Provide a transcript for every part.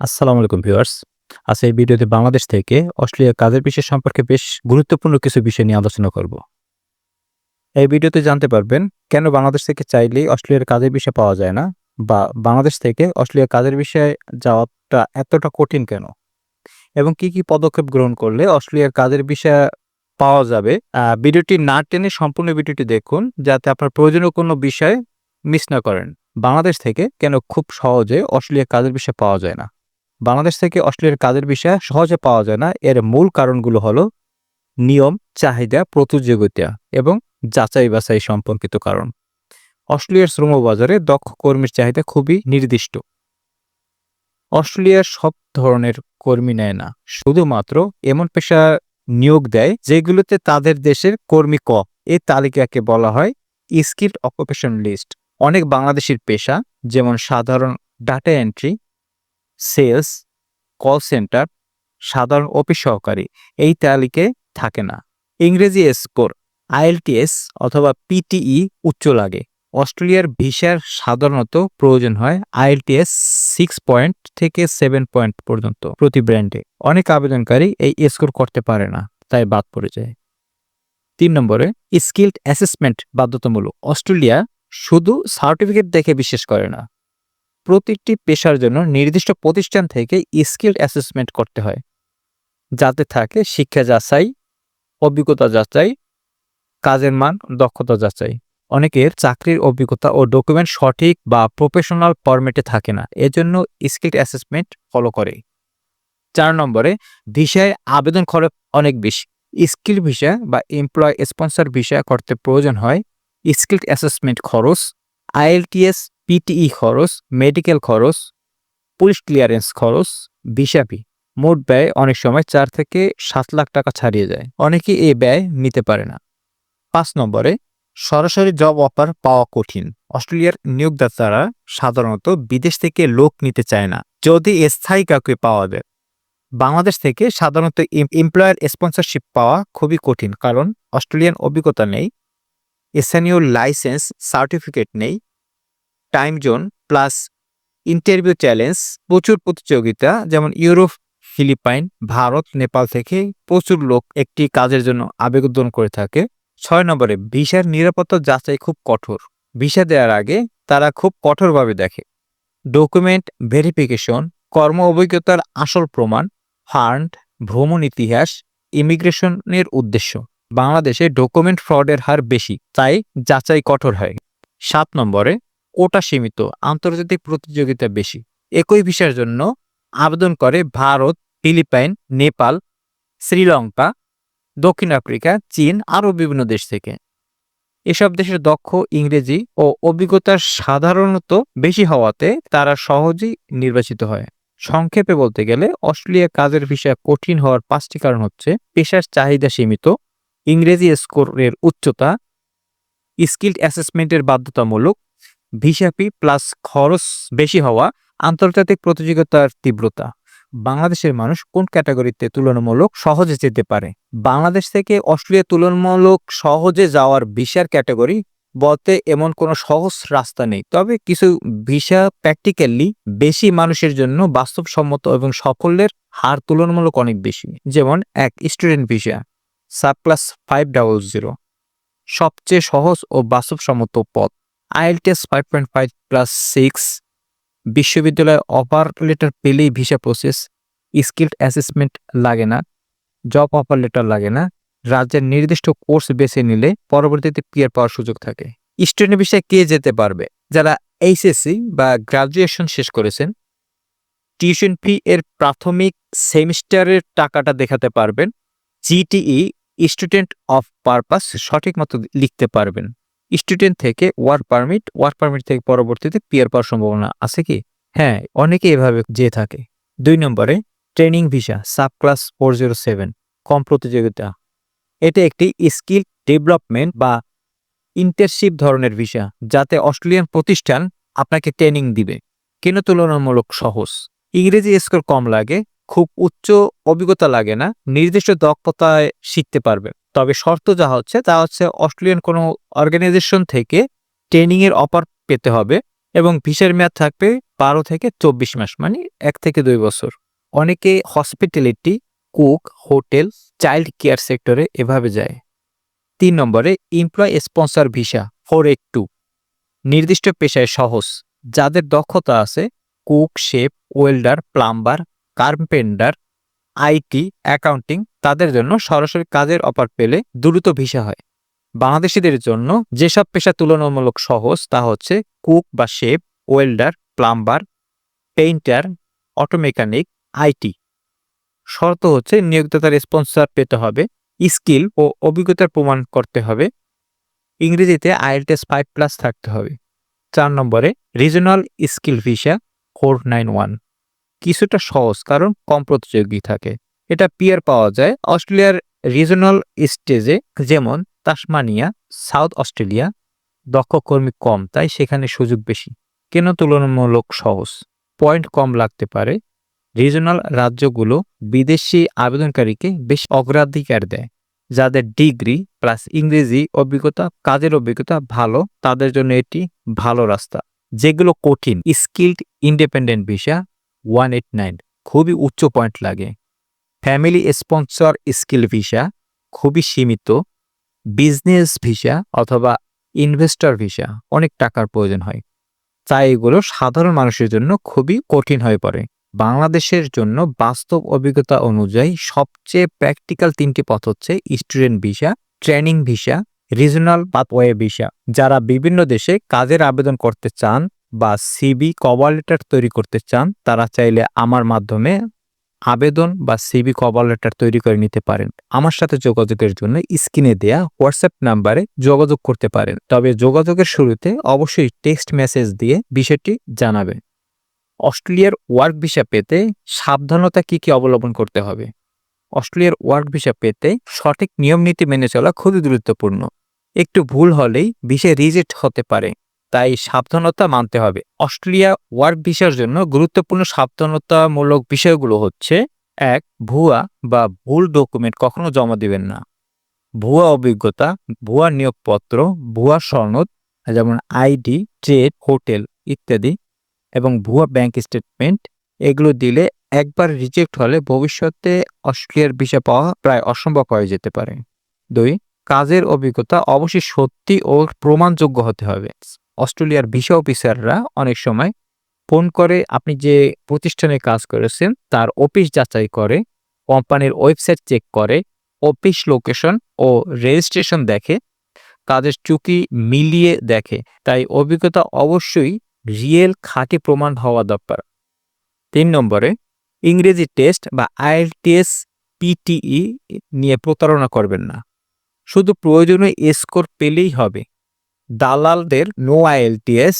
আসসালামু আলাইকুম ভিউয়ার্স। আজ এই ভিডিওতে বাংলাদেশ থেকে অস্ট্রেলিয়া কাজের বিষয় সম্পর্কে বেশ গুরুত্বপূর্ণ কিছু বিষয় নিয়ে আলোচনা করব। এই ভিডিওতে জানতে পারবেন, কেন বাংলাদেশ থেকে চাইলেই অস্ট্রেলিয়ার কাজের বিষয় পাওয়া যায় না? বা বাংলাদেশ থেকে অস্ট্রেলিয়া কাজের বিষয়ে যাওয়াটা এতটা কঠিন কেন? এবং কি কি পদক্ষেপ গ্রহণ করলে অস্ট্রেলিয়ার কাজের বিষয় পাওয়া যাবে? ভিডিওটি না টেনে সম্পূর্ণ ভিডিওটি দেখুন, যাতে আপনার প্রয়োজনীয় কোনো বিষয় মিস না করেন। বাংলাদেশ থেকে কেন খুব সহজে অস্ট্রেলিয়ার কাজের বিষয় পাওয়া যায় না? বাংলাদেশ থেকে অস্ট্রেলিয়ার কাজের বিষয় সহজে পাওয়া যায় না। এর মূল কারণগুলো হলো নিয়ম, চাহিদা, প্রতিযোগিতা এবং যাচাই বাছাই সম্পর্কিত কারণ। অস্ট্রেলিয়ার শ্রম বাজারে দক্ষ কর্মীর চাহিদা খুবই নির্দিষ্ট। অস্ট্রেলিয়ার সব ধরনের কর্মী নেয় না। শুধুমাত্র এমন পেশা নিয়োগ দেয় যেগুলোতে তাদের দেশের কর্মী ক। এই তালিকাকে বলা হয় স্কিল্ড অকুপেশন লিস্ট অনেক বাংলাদেশের পেশা, যেমন সাধারণ data entry sales, call centre, সাধারণ অফিস সহকারী, এই তালিকায় থাকে না। ইংরেজি স্কোর, আইএলটিএস অথবা পিটিই উচ্চ লাগে। অস্ট্রেলিয়ার ভিসার সাধারণত প্রয়োজন হয় আইএলটিএস সিক্স পয়েন্ট থেকে সেভেন পয়েন্ট পর্যন্ত প্রতি ব্র্যান্ডে। অনেক আবেদনকারী এই স্কোর করতে পারে না, তাই বাদ পড়ে যায়। তিন নম্বরে, স্কিল্ড অ্যাসেসমেন্ট বাধ্যতামূলক। অস্ট্রেলিয়া শুধু সার্টিফিকেট দেখে বিশ্বাস করে না প্রতিটি পেশার জন্য নির্দিষ্ট প্রতিষ্ঠান থেকে স্কিল অ্যাসেসমেন্ট করতে হয়। যাতে থাকে শিক্ষা যাচাই, অভিজ্ঞতা যাচাই, কাজের মান, দক্ষতা যাচাই। অনেকের চাকরির অভিজ্ঞতা ও ডকুমেন্ট সঠিক বা প্রফেশনাল ফরম্যাটে থাকে না, এজন্য স্কিল অ্যাসেসমেন্ট ফলো করে। চার নম্বরে, ভিসায় আবেদন খরচ অনেক বেশি। স্কিল ভিসা বা এমপ্লয় স্পন্সর ভিসা করতে প্রয়োজন হয়। স্কিল অ্যাসেসমেন্ট খরচ, আইএলটিএস পিটিই খরচ মেডিকেল খরচ পুলিশ ক্লিয়ারেন্স খরচ ফি মোট ব্যয় অনেক সময় চার থেকে সাত লাখ টাকা ছাড়িয়ে যায়। অনেকে এই ব্যয় নিতে পারে না। পাঁচ নম্বরে, সরাসরি জব অফার পাওয়া কঠিন। অস্ট্রেলিয়ার নিয়োগদাতারা সাধারণত বিদেশ থেকে লোক নিতে চায় না, যদি স্থায়ী কাউকে পাওয়া যায়। বাংলাদেশ থেকে সাধারণত এমপ্লয়ার স্পন্সরশিপ পাওয়া খুবই কঠিন, কারণ অস্ট্রেলিয়ান অভিজ্ঞতা নেই, স্থানীয় লাইসেন্স সার্টিফিকেট নেই time zone plus interview challenge প্রচুর প্রতিযোগিতা, যেমন ইউরোপ ফিলিপাইন ভারত, নেপাল থেকে প্রচুর লোক একটি কাজের জন্য আবেদন করে থাকে। ছয় নম্বরে, ভিসার নিরাপত্তা যাচাই খুব কঠোর। ভিসা দেওয়ার আগে তারা খুব কঠোরভাবে দেখে। ডকুমেন্ট ভেরিফিকেশন কর্ম অভিজ্ঞতার আসল প্রমাণ ফান্ড ভ্রমণ ইতিহাস, ইমিগ্রেশনের উদ্দেশ্য। বাংলাদেশে ডকুমেন্ট ফ্রডের হার বেশি, তাই যাচাই কঠোর হয়। সাত নম্বরে কোটা সীমিত, আন্তর্জাতিক প্রতিযোগিতা বেশি। একই ভিসার জন্য আবেদন করে ভারত, ফিলিপাইন, নেপাল, শ্রীলঙ্কা, দক্ষিণ আফ্রিকা, চীন, আরও বিভিন্ন দেশ থেকে। এসব দেশের দক্ষ ইংরেজি ও অভিজ্ঞতা সাধারণত বেশি হওয়াতে তারা সহজেই নির্বাচিত হয়। সংক্ষেপে বলতে গেলে, অস্ট্রেলিয়া কাজের ভিসা কঠিন হওয়ার পাঁচটি কারণ হচ্ছে, পেশার চাহিদা সীমিত, ইংরেজি স্কোরের উচ্চতা স্কিল্ড অ্যাসেসমেন্টের বাধ্যতামূলক ভিসা ফি প্লাস খরচ বেশি হওয়া আন্তর্জাতিক প্রতিযোগিতার তীব্রতা। বাংলাদেশের মানুষ কোন ক্যাটাগরিতে তুলনামূলক সহজে যেতে পারে? বাংলাদেশ থেকে অস্ট্রেলিয়া তুলনামূলক সহজে যাওয়ার ভিসার ক্যাটাগরি বলতে এমন কোনো সহজ রাস্তা নেই। তবে কিছু ভিসা প্র্যাকটিক্যালি বেশি মানুষের জন্য বাস্তবসম্মত এবং সাফল্যের হার তুলনামূলক অনেক বেশি। যেমন এক student visa sub class five double zero, সবচেয়ে সহজ ও বাস্তবসম্মত পথ। IELTS five point five plus six বিশ্ববিদ্যালয়ে অফার লেটার পেলেই ভিসা প্রসেস স্কিল্ড অ্যাসেসমেন্ট লাগে না জব অফার লেটার লাগে না, রাজ্যের নির্দিষ্ট কোর্স বেছে নিলে পরবর্তীতে পিয়ার পাওয়ার সুযোগ থাকে। স্টুডেন্ট বিষয়ে কে যেতে পারবে? যারা এইচএসসি বা গ্রাজুয়েশন শেষ করেছেন টিউশন ফি এর প্রাথমিক সেমিস্টারের টাকাটা দেখাতে পারবেন জিটিই স্টুডেন্ট অফ পারপাস সঠিক মতো লিখতে পারবেন। স্টুডেন্ট থেকে ওয়ার্ক পারমিট ওয়ার্ক পারমিট থেকে পরবর্তীতে পিয়ার পাওয়ার সম্ভাবনা আছে কি? হ্যাঁ অনেকে এভাবে যেয়ে থাকে। দুই নম্বরে, training visa sub class four zero seven, কম প্রতিযোগিতা। এটা একটি স্কিল ডেভেলপমেন্ট বা ইন্টার্নশিপ ধরনের ভিসা, যাতে অস্ট্রেলিয়ান প্রতিষ্ঠান আপনাকে ট্রেনিং দিবে। কেন তুলনামূলক সহজ? ইংরেজি স্কোর কম লাগে, খুব উচ্চ অভিজ্ঞতা লাগে না, নির্দিষ্ট দক্ষতায় শিখতে পারবে তবে শর্ত যা হচ্ছে, তা হচ্ছে অস্ট্রেলিয়ান কোনো অর্গানাইজেশন থেকে ট্রেনিংয়ের অফার পেতে হবে এবং ভিসার মেয়াদ থাকবে বারো থেকে চব্বিশ মাস মানে এক থেকে দুই বছর। অনেকে hospitality cook hotel child care সেক্টরে এভাবে যায়। তিন নম্বরে employ sponsor visa four eight two নির্দিষ্ট পেশায় সহজ। যাদের দক্ষতা আছে cook chef welder plumber carpenter IT accounting তাদের জন্য সরাসরি কাজের অফার পেলে দ্রুত ভিসা হয়। বাংলাদেশিদের জন্য যেসব পেশা তুলনামূলক সহজ তা হচ্ছে কুক বা chef, welder, plumber, painter auto mechanic IT শর্ত হচ্ছে নিয়োগদাতার স্পন্সর পেতে হবে, স্কিল ও অভিজ্ঞতার প্রমাণ করতে হবে। ইংরেজিতে আইএলটিএস ফাইভ প্লাস থাকতে হবে। চার নম্বরে regional skill visa four nine one. কিছুটা সহজ, কারণ কম প্রতিযোগী থাকে। এটা পিয়ার পাওয়া যায় অস্ট্রেলিয়ার রিজনাল স্টেজে যেমন তাসমানিয়া, সাউথ অস্ট্রেলিয়া, দক্ষ কর্মী কম, তাই সেখানে সুযোগ বেশি, কেন তুলনামূলক সহজ। পয়েন্ট কম লাগতে পারে রিজনাল রাজ্যগুলো বিদেশি আবেদনকারীকে বেশ অগ্রাধিকার দেয়, যাদের ডিগ্রি প্লাস ইংরেজি অভিজ্ঞতা, কাজের অভিজ্ঞতা ভালো, তাদের জন্য এটি ভালো রাস্তা। যেগুলো কঠিন skilled independent visa one eight nine খুবই উচ্চ পয়েন্ট লাগে। ফ্যামিলি স্পন্সর স্কিল ভিসা খুবই সীমিত। বিজনেস ভিসা অথবা ইনভেস্টর ভিসা অনেক টাকার প্রয়োজন হয়। তাই এগুলো সাধারণ মানুষের জন্য খুবই কঠিন হয়ে পড়ে। বাংলাদেশের জন্য বাস্তব অভিজ্ঞতা অনুযায়ী সবচেয়ে প্র্যাকটিক্যাল তিনটি পথ হচ্ছে student visa training visa regional pathway visa যারা বিভিন্ন দেশে কাজের আবেদন করতে চান বা সিবি কভার লেটার তৈরি করতে চান, তারা চাইলে আমার মাধ্যমে আবেদন বা সিবি কভার লেটার তৈরি করে নিতে পারেন। আমার সাথে যোগাযোগের জন্য স্ক্রিনে দেয়া হোয়াটসঅ্যাপ নাম্বারে যোগাযোগ করতে পারেন। তবে যোগাযোগের শুরুতে অবশ্যই টেক্সট মেসেজ দিয়ে বিষয়টি জানাবেন। অস্ট্রেলিয়ার ওয়ার্ক ভিসা পেতে সাবধানতা কি কি অবলম্বন করতে হবে? অস্ট্রেলিয়ার ওয়ার্ক ভিসা পেতে সঠিক নিয়ম নীতি মেনে চলা খুবই গুরুত্বপূর্ণ। একটু ভুল হলেই ভিসা রিজেক্ট হতে পারে। তাই সাবধানতা মানতে হবে। অস্ট্রেলিয়া ওয়ার্ক ভিসার জন্য গুরুত্বপূর্ণ সাবধানতামূলক বিষয়গুলো হচ্ছে, এক, ভুয়া বা ভুল ডকুমেন্ট কখনো জমা দিবেন না। ভুয়া অভিজ্ঞতা, ভুয়া নিয়োগপত্র, ভুয়া সনদ, যেমন আইডি, ট্রেড, হোটেল ইত্যাদি এবং ভুয়া ব্যাংক স্টেটমেন্ট, এগুলো দিলে একবার রিজেক্ট হলে ভবিষ্যতে অস্ট্রেলিয়ার ভিসা পাওয়া প্রায় অসম্ভব হয়ে যেতে পারে। দুই, কাজের অভিজ্ঞতা অবশ্যই সত্যি ও প্রমাণযোগ্য হতে হবে। অস্ট্রেলিয়ার ভিসা অফিসাররা অনেক সময় ফোন করে, আপনি যে প্রতিষ্ঠানে কাজ করেছেন, তার অফিস যাচাই করে, কোম্পানির ওয়েবসাইট চেক করে, অফিস লোকেশন ও রেজিস্ট্রেশন দেখে, কাজের চুক্তি মিলিয়ে দেখে। তাই অভিজ্ঞতা অবশ্যই রিয়েল খাঁটি প্রমাণ হওয়া দরকার। তিন নম্বরে, ইংরেজি টেস্ট বা আইএলটিএস পিটিই নিয়ে প্রতারণা করবেন না। শুধু প্রয়োজনীয় স্কোর পেলেই হবে। দালালদের নো আইএলটিএস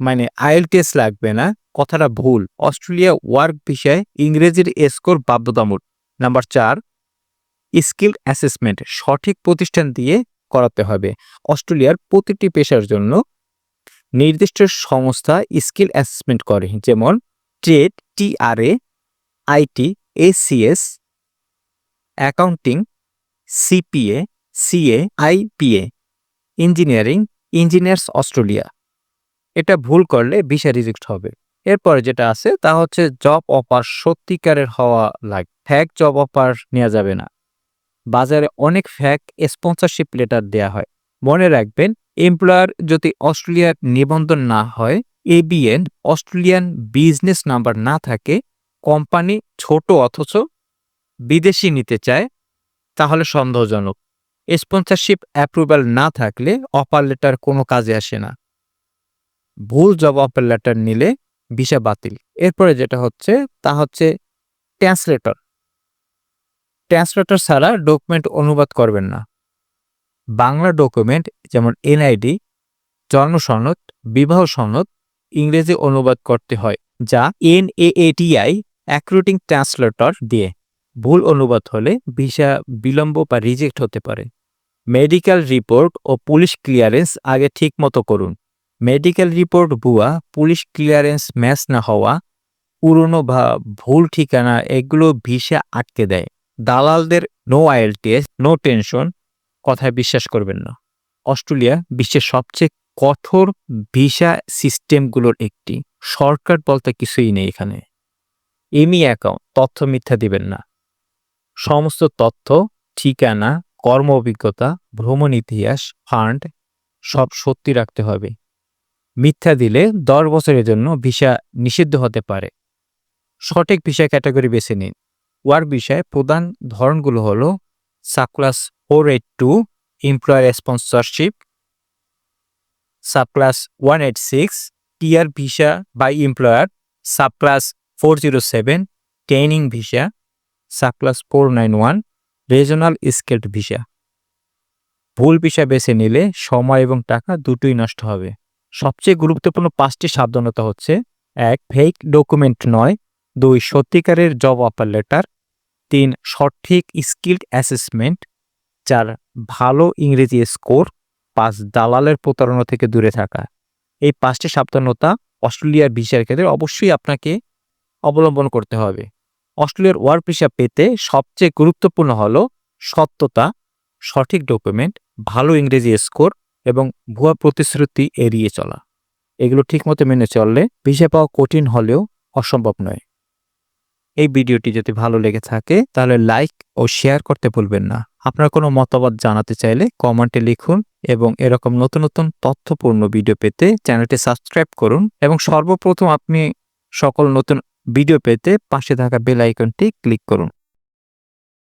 মানে আইএলটিএস লাগবে না, কথাটা ভুল। অস্ট্রেলিয়া ওয়ার্ক বিষয়ে ইংরেজির স্কোর বাধ্যতামূলক। নাম্বার চার, স্কিল অ্যাসেসমেন্ট সঠিক প্রতিষ্ঠান দিয়ে করাতে হবে। অস্ট্রেলিয়ার প্রতিটি পেশার জন্য নির্দিষ্ট সংস্থা স্কিল অ্যাসেসমেন্ট করে, যেমন trade TRA IT ACS accounting CPA CA IPA engineering engineers Australia. এটা ভুল করলে ভিসা রিজেক্ট হবে। এরপরে যেটা আছে, তা হচ্ছে জব অফার সত্যিকারের হওয়া লাগে, ফ্যাক জব অফার নেওয়া যাবে না। বাজারে অনেক ফ্যাক স্পন্সরশিপ লেটার দেয়া হয়। মনে রাখবেন, এমপ্লয়ার যদি অস্ট্রেলিয়ার নিবন্ধন না হয় এবিএন অস্ট্রেলিয়ান বিজনেস নাম্বার না থাকে, কোম্পানি ছোট অথচ বিদেশি নিতে চায়, তাহলে সন্দেহজনক। স্পন্সরশিপ অ্যাপ্রুভাল না থাকলে অফার লেটার কোনো কাজে আসে না। ভুল জব অফার লেটার নিলে ভিসা বাতিল। এরপরে যেটা হচ্ছে, তা হচ্ছে ট্রান্সলেটর ট্রান্সলেটর ছাড়া ডকুমেন্ট অনুবাদ করবেন না। বাংলা ডকুমেন্ট যেমন এনআইডি জন্ম সনদ, বিবাহ সনদ ইংরেজি অনুবাদ করতে হয়, যা এনএএটিআই অ্যাক্রুটিং ট্রান্সলেটর দিয়ে। ভুল অনুবাদ হলে ভিসা বিলম্ব বা রিজেক্ট হতে পারে। মেডিকেল রিপোর্ট ও পুলিশ ক্লিয়ারেন্স আগে ঠিক মতো করুন। মেডিকেল রিপোর্ট ভুয়া, পুলিশ ক্লিয়ারেন্স ম্যাচ না হওয়া, পুরনো বা ভুল ঠিকানা এগুলো ভিসা আটকে দেয়। দালালদের নো আইএলটিএস নো টেনশন কথায় বিশ্বাস করবেন না। অস্ট্রেলিয়া বিশ্বের সবচেয়ে কঠোর ভিসা সিস্টেমগুলোর একটি। শর্টকাট বলতে কিছুই নেই এখানে। এমি অ্যাকাউন্ট তথ্য মিথ্যা দিবেন না। সমস্ত তথ্য, ঠিকানা কর্ম অভিজ্ঞতা, ভ্রমণ ইতিহাস, ফান্ড, সব সত্যি রাখতে হবে। মিথ্যা দিলে দশ বছরের জন্য ভিসা নিষিদ্ধ হতে পারে। সঠিক ভিসা ক্যাটাগরি বেছে নিন। ওয়ার বিষয়ে প্রধান ধরনগুলো হল subclass four eight two, employer sponsorship, subclass one eight six tier visa by employer, subclass four zero seven, training visa, subclass four nine one regional skilled visa. ভুল ভিসা বেছে নিলে সময় এবং টাকা দুটোই নষ্ট হবে। সবচেয়ে গুরুত্বপূর্ণ পাঁচটি সাবধানতা হচ্ছে, এক ফেক ডকুমেন্ট নয়, দুই, সত্যিকারের জব অফার লেটার তিন, সঠিক স্কিল্ড অ্যাসেসমেন্ট চার, ভালো ইংরেজি স্কোর পাঁচ, দালালের প্রতারণা থেকে দূরে থাকা। এই পাঁচটি সাবধানতা অস্ট্রেলিয়ার ভিসার ক্ষেত্রে অবশ্যই আপনাকে অবলম্বন করতে হবে। অস্ট্রেলিয়ার ওয়ার্ক ভিসা পেতে সবচেয়ে গুরুত্বপূর্ণ হলো সত্যতা, সঠিক ডকুমেন্ট, ভালো ইংরেজি স্কোর এবং ভুয়া প্রতিশ্রুতি এড়িয়ে চলা। এগুলো ঠিকমতো মেনে চললে ভিসা পাওয়া কঠিন হলেও অসম্ভব নয়। এই ভিডিওটি যদি ভালো লেগে থাকে, তাহলে লাইক ও শেয়ার করতে ভুলবেন না। আপনার কোনো মতামত জানাতে চাইলে কমেন্টে লিখুন এবং এরকম নতুন নতুন তথ্যপূর্ণ ভিডিও পেতে চ্যানেলটি সাবস্ক্রাইব করুন এবং সর্বপ্রথম আপনি সকল নতুন ভিডিও পেতে পাশে থাকা বেল আইকনটি ক্লিক করুন।